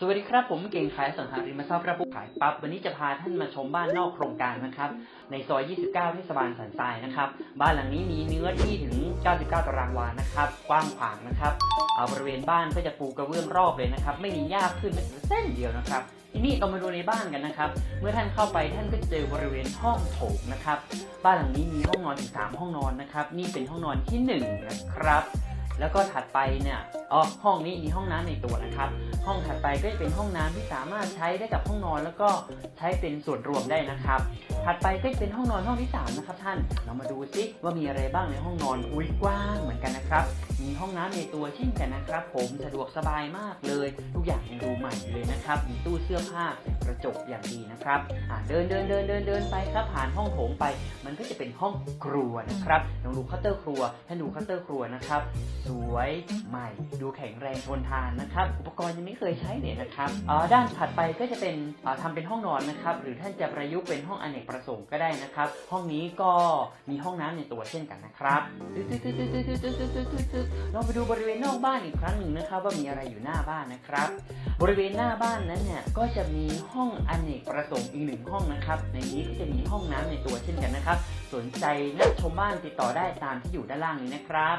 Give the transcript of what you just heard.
สวัสดีครับ ผมเก่งขายสังหาริมทรัพย์รับผู้ขายปั๊บวันนี้จะพาท่านมาชมบ้านนอกโครงการนะครับ ในซอย 29 เทศบาลสันทรายนะครับ บ้านหลังนี้มีเนื้อที่ถึง 99 ตารางวานะครับ กว้างขวางนะครับ เอาบริเวณบ้านก็จะปูกระเบื้องรอบเลยนะครับ ไม่มีหญ้าขึ้นแม้แต่เส้นเดียวนะครับทีนี้เรามาดูในบ้านกันนะครับ เมื่อท่านเข้าไปท่านก็เจอบริเวณห้องโถงนะครับ บ้านหลังนี้มีห้องนอนถึง3ห้องนอนนะครับ นี่เป็นห้องนอนที่หนึ่งนะครับแล้วก็ถัดไปเนี่ยอ๋อห้องนี้มีห้องน้ำในตัวนะครับ ห้องถัดไปก็จะเป็นห้องน้ำที่สามารถใช้ได้กับห้องนอน แล้วก็ใช้เป็นส่วนรวมได้นะครับ ถัดไปก็จะเป็นห้องนอนห้องที่สามนะครับท่านเรามาดูซิว่ามีอะไรบ้างในห้องนอนอุ้ยกว้างเหมือนกันนะครับ มีห้องน้ำในตัวเช่นกันนะครับ ผมสะดวกสบายมากเลย ทุกอย่างยังดูใหม่เลยนะครับ มีตู้เสื้อผ้ากระจกอย่างดีนะครับเดินเดินเดินเดินเดินไปครับผ่านห้องโถงไป มันก็จะเป็นห้องครัวนะครับลองดูคัตเตอร์ครัวท่าดูคัตเตอร์ครัวนะครับ สวยใหม่ ดูแข็งแรงทนทานนะครับ อุปกรณ์ยังไม่เคยใช้เลยนะครับด้านถัดไปก็จะเป็นอ่าทำเป็นห้องนอนนะครับ หรือท่านจะประยุกต์เป็นห้องอเนกประสงค์ก็ได้นะครับ ห้องนี้ก็มีห้องน้ำในตัวเช่นกันนะครับลองไปดูบริเวณนอกบ้านอีกครั้งหนึ่งนะครับว่ามีอะไรอยู่หน้าบ้านนะครับ บริเวณหน้าบ้านนั้นเนี่ยก็จะมีห้องอนเนกประสงค์อีกหนึ่งห้องนะครับ ในนี้ก็จะมีห้องน้ำในตัวเช่นกันนะครับ สนใจนักชมบ้านติดต่อได้ตามที่อยู่ด้านล่างนี้นะครับ